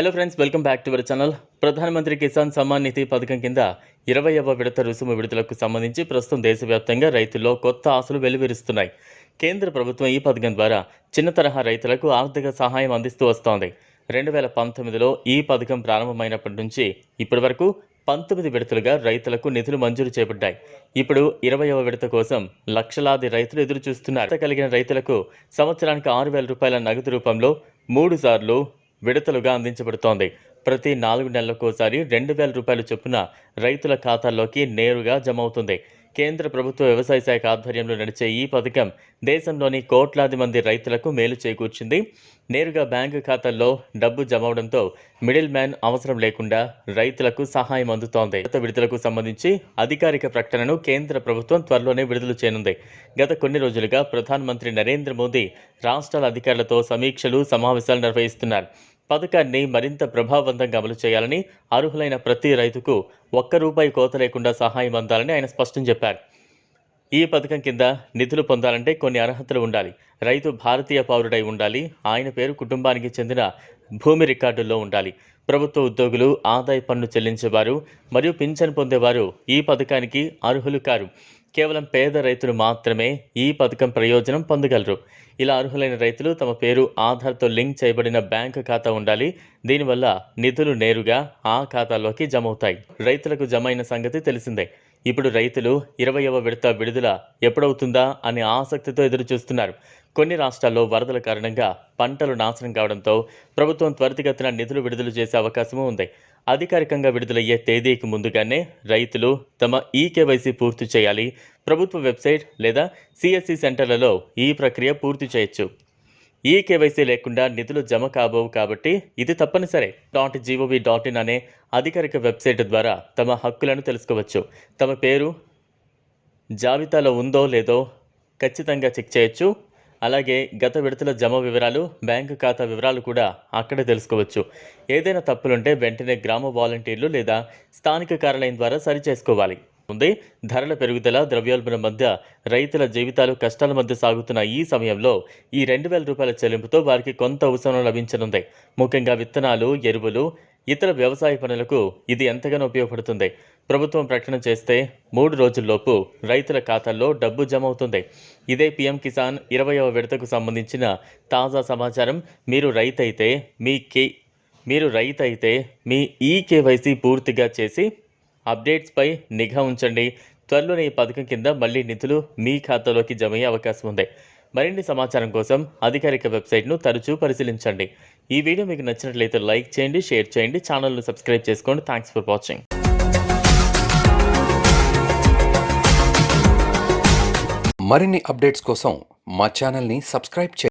Hello friends welcome back to our channel Pradhanmantri Kisan Samman నిధి పథకం కింద ఇరవైవ విడత రుసుము విడుదలకు సంబంధించి ప్రస్తుతం దేశవ్యాప్తంగా రైతుల్లో కొత్త ఆశలు వెలువరిస్తున్నాయి. కేంద్ర ప్రభుత్వం ఈ పథకం ద్వారా చిన్న తరహా రైతులకు ఆర్థిక సహాయం అందిస్తూ వస్తోంది. రెండు వేల పంతొమ్మిదిలో ఈ పథకం ప్రారంభమైనప్పటి నుంచి ఇప్పటి వరకు పంతొమ్మిది విడతలుగా రైతులకు నిధులు మంజూరు చేపట్టాయి ఇప్పుడు ఇరవైవ విడత కోసం లక్షలాది రైతులు ఎదురు చూస్తున్నారు కలిగిన రైతులకు సంవత్సరానికి ఆరు వేల రూపాయల నగదు రూపంలో మూడు సార్లు విడతలుగా అందించబడుతోంది. ప్రతి నాలుగు నెలలకోసారి రెండు వేల రూపాయల చొప్పున రైతుల ఖాతాల్లోకి నేరుగా జమ అవుతుంది కేంద్ర ప్రభుత్వ వ్యవసాయ శాఖ ఆధ్వర్యంలో నడిచే ఈ పథకం దేశంలోని కోట్లాది మంది రైతులకు మేలు చేకూర్చింది. నేరుగా బ్యాంకు ఖాతాల్లో డబ్బు జమ అవడంతో మిడిల్ మ్యాన్ అవసరం లేకుండా రైతులకు సహాయం అందుతోంది. గత విడుదలకు సంబంధించి అధికారిక ప్రకటనను కేంద్ర ప్రభుత్వం త్వరలోనే విడుదల చేయనుంది. గత కొన్ని రోజులుగా ప్రధానమంత్రి నరేంద్ర మోదీ రాష్ట్రాల అధికారులతో సమీక్షలు సమావేశాలు నిర్వహిస్తున్నారు. పథకాన్ని మరింత ప్రభావవంతంగా అమలు చేయాలని అర్హులైన ప్రతి రైతుకు ఒక్క రూపాయి కోత లేకుండా సహాయం అందాలని ఆయన స్పష్టం చెప్పారు. ఈ పథకం కింద నిధులు పొందాలంటే కొన్ని అర్హతలు ఉండాలి. రైతు భారతీయ పౌరుడై ఉండాలి. ఆయన పేరు కుటుంబానికి చెందిన భూమి రికార్డుల్లో ఉండాలి. ప్రభుత్వ ఉద్యోగులు ఆదాయ పన్ను చెల్లించేవారు మరియు పింఛన్ పొందేవారు ఈ పథకానికి అర్హులు కారు. కేవలం పేద రైతులు మాత్రమే ఈ పథకం ప్రయోజనం పొందగలరు. ఇలా అర్హులైన రైతులు తమ పేరు ఆధార్తో లింక్ చేయబడిన బ్యాంక్ ఖాతా ఉండాలి. దీనివల్ల నిధులు నేరుగా ఆ ఖాతాలోకి జమ అవుతాయి రైతులకు జమ అయిన సంగతి తెలిసిందే. ఇప్పుడు రైతులు ఇరవయవ విడత విడుదల ఎప్పుడవుతుందా అనే ఆసక్తితో ఎదురుచూస్తున్నారు. కొన్ని రాష్ట్రాల్లో వరదల కారణంగా పంటలు నాశనం కావడంతో ప్రభుత్వం త్వరితగతిన నిధులు విడుదల చేసే అవకాశమూ ఉంది. అధికారికంగా విడుదలయ్యే తేదీకి ముందుగానే రైతులు తమ ఈ పూర్తి చేయాలి. ప్రభుత్వ వెబ్సైట్ లేదా సిఎస్సి సెంటర్లలో ఈ ప్రక్రియ పూర్తి చేయొచ్చు. ఈ కేవైసీ లేకుండా నిధులు జమ కాబోవు కాబట్టి ఇది తప్పనిసరి. డాట్ జీఓవి డాట్ ఇన్ అనే అధికారిక వెబ్సైట్ ద్వారా తమ హక్కులను తెలుసుకోవచ్చు. తమ పేరు జాబితాలో ఉందో లేదో ఖచ్చితంగా చెక్ చేయొచ్చు. అలాగే గత విడతల జమ వివరాలు బ్యాంకు ఖాతా వివరాలు కూడా అక్కడే తెలుసుకోవచ్చు. ఏదైనా తప్పులుంటే వెంటనే గ్రామ వాలంటీర్లు లేదా స్థానిక కార్యాలయం ద్వారా సరిచేసుకోవాలి. ఉంది ధరల పెరుగుదల ద్రవ్యోల్బణం మధ్య రైతుల జీవితాలు కష్టాల మధ్య సాగుతున్న ఈ సమయంలో ఈ రెండు వేల రూపాయల చెల్లింపుతో వారికి కొంత ఉపశమనం లభించనుంది. ముఖ్యంగా విత్తనాలు ఎరువులు ఇతర వ్యవసాయ పనులకు ఇది ఎంతగానో ఉపయోగపడుతుంది. ప్రభుత్వం ప్రకటన చేస్తే మూడు రోజుల్లోపు రైతుల ఖాతాల్లో డబ్బు జమ అవుతుంది ఇదే పీఎం కిసాన్ ఇరవయవ విడతకు సంబంధించిన తాజా సమాచారం. మీరు రైతైతే మీ కే మీరు రైతైతే మీ ఈ కేవైసీ పూర్తిగా చేసి అప్డేట్స్పై నిఘా ఉంచండి. త్వరలోనే ఈ పథకం కింద మళ్ళీ నిధులు మీ ఖాతాలోకి జమయ్యే అవకాశం ఉంది. మరిన్ని సమాచారం కోసం అధికారిక వెబ్సైట్ను తరచూ పరిశీలించండి. ఈ వీడియో మీకు నచ్చినట్లయితే లైక్ చేయండి షేర్ చేయండి ఛానల్ను సబ్స్క్రైబ్ చేసుకోండి. Thanks for watching. మరిన్ని అప్డేట్స్ కోసం మా ఛానల్ని సబ్స్క్రైబ్ చేయండి.